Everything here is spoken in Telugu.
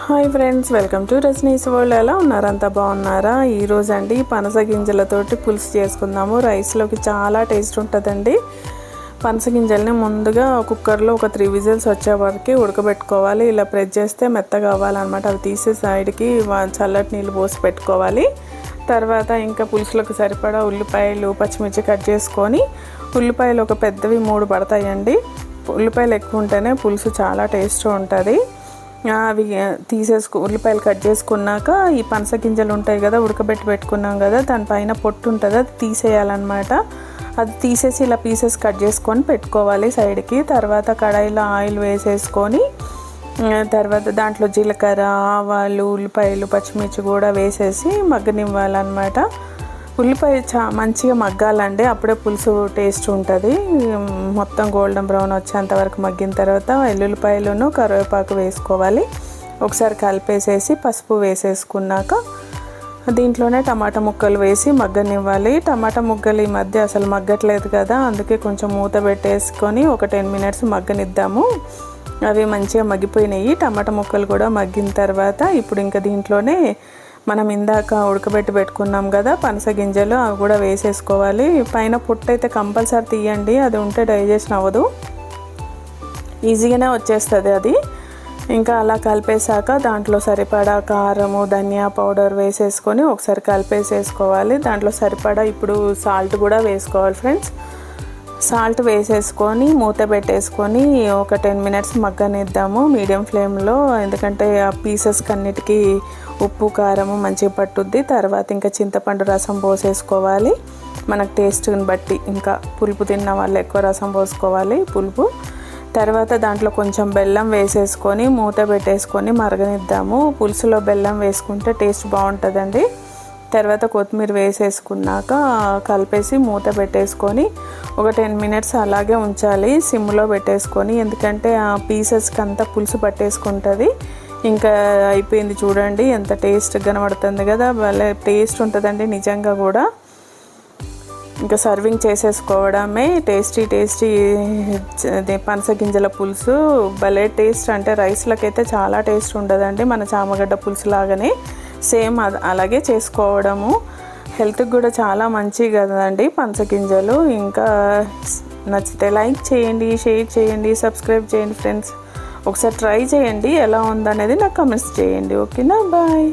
Hi friends welcome to Rajani's world. ఎలా ఉన్నారు? అంతా బాగున్నారా? ఈరోజు అండి పనస గింజలతోటి పులుసు చేసుకుందాము. రైస్లోకి చాలా టేస్ట్ ఉంటుందండి. పనస గింజల్ని ముందుగా కుక్కర్లో ఒక త్రీ విజిల్స్ వచ్చే వరకు ఉడకబెట్టుకోవాలి. ఇలా ప్రెస్ చేస్తే మెత్తగా అవ్వాలన్నమాట. అవి తీసే సైడ్కి చల్లటి నీళ్ళు పోసి పెట్టుకోవాలి. తర్వాత ఇంకా పులుసులకు సరిపడా ఉల్లిపాయలు పచ్చిమిర్చి కట్ చేసుకొని ఉల్లిపాయలు ఒక పెద్దవి మూడు పడతాయండి. ఉల్లిపాయలు ఎక్కువ ఉంటేనే పులుసు చాలా టేస్ట్ ఉంటుంది. అవి తీసేసుకు ఉల్లిపాయలు కట్ చేసుకున్నాక ఈ పనస గింజలు ఉంటాయి కదా ఉడకబెట్టి పెట్టుకున్నాం కదా దానిపైన పొట్టు ఉంటుంది అది తీసేయాలన్నమాట. అది తీసేసి ఇలా పీసెస్ కట్ చేసుకొని పెట్టుకోవాలి సైడ్కి. తర్వాత కడాయిలో ఆయిల్ వేసేసుకొని తర్వాత దాంట్లో జీలకర్ర ఆవాలు ఉల్లిపాయలు పచ్చిమిర్చి కూడా వేసేసి మగ్గనివ్వాలన్నమాట. ఉల్లిపాయ చా మంచిగా మగ్గాలండి. అప్పుడే పులుసు టేస్ట్ ఉంటుంది. మొత్తం గోల్డెన్ బ్రౌన్ వచ్చేంత వరకు మగ్గిన తర్వాత ఎల్లుల్లిపాయలను కరివేపాకు వేసుకోవాలి. ఒకసారి కలిపేసేసి పసుపు వేసేసుకున్నాక దీంట్లోనే టమాటా ముక్కలు వేసి మగ్గనివ్వాలి. టమాటా ముక్కలు ఈ మధ్య అసలు మగ్గట్లేదు కదా అందుకే కొంచెం మూత పెట్టేసుకొని ఒక టెన్ మినిట్స్ మగ్గనిద్దాము. అవి మంచిగా మగ్గిపోయినాయి. టమాటా ముక్కలు కూడా మగ్గిన తర్వాత ఇప్పుడు ఇంకా దీంట్లోనే మనం ఇందాక ఉడకబెట్టి పెట్టుకున్నాం కదా పనస గింజలు అవి కూడా వేసేసుకోవాలి. పైన పొట్టు అయితే కంపల్సరీ తీయండి అది ఉంటే డైజెషన్ అవ్వదు. ఈజీగానే వచ్చేస్తుంది అది. ఇంకా అలా కలిపేశాక దాంట్లో సరిపడా కారము ధనియా పౌడర్ వేసేసుకొని ఒకసారి కలిపేసేసుకోవాలి. దాంట్లో సరిపడా ఇప్పుడు సాల్ట్ కూడా వేసుకోవాలి ఫ్రెండ్స్. సాల్ట్ వేసేసుకొని మూత పెట్టేసుకొని ఒక టెన్ మినిట్స్ మగ్గనిద్దాము మీడియం ఫ్లేమ్లో. ఎందుకంటే ఆ పీసెస్ కన్నిటికీ ఉప్పు కారము మంచిగా పట్టుద్ది. తర్వాత ఇంకా చింతపండు రసం పోసేసుకోవాలి. మనకు టేస్ట్ని బట్టి ఇంకా పులుపు తిన్న వాళ్ళు ఎక్కువ రసం పోసుకోవాలి పులుపు. తర్వాత దాంట్లో కొంచెం బెల్లం వేసేసుకొని మూత పెట్టేసుకొని మరగనిద్దాము. పులుసులో బెల్లం వేసుకుంటే టేస్ట్ బాగుంటుందండి. తర్వాత కొత్తిమీర వేసేసుకున్నాక కలిపేసి మూత పెట్టేసుకొని ఒక టెన్ మినిట్స్ అలాగే ఉంచాలి సిమ్లో పెట్టేసుకొని. ఎందుకంటే ఆ పీసెస్కి అంతా పులుసు పట్టేసుకుంటుంది. ఇంకా అయిపోయింది చూడండి ఎంత టేస్ట్ కనబడుతుంది కదా. భలే టేస్ట్ ఉంటుందండి నిజంగా కూడా. ఇంకా సర్వింగ్ చేసేసుకోవడమే టేస్టీ టేస్టీ అదే పనస గింజల పులుసు. భలే టేస్ట్ అంటే రైస్లకైతే చాలా టేస్ట్ ఉండదండి మన చామగడ్డ పులుసు లాగానే సేమ్ అలాగే చేసుకోవడము. హెల్త్కి కూడా చాలా మంచి కదండి పనస గింజలు ఇంకా నచ్చితే లైక్ చేయండి షేర్ చేయండి సబ్స్క్రైబ్ చేయండి ఫ్రెండ్స్. ఒకసారి ట్రై చేయండి ఎలా ఉందనేది నాకు కమెంట్స్ చేయండి. ఓకేనా? బాయ్.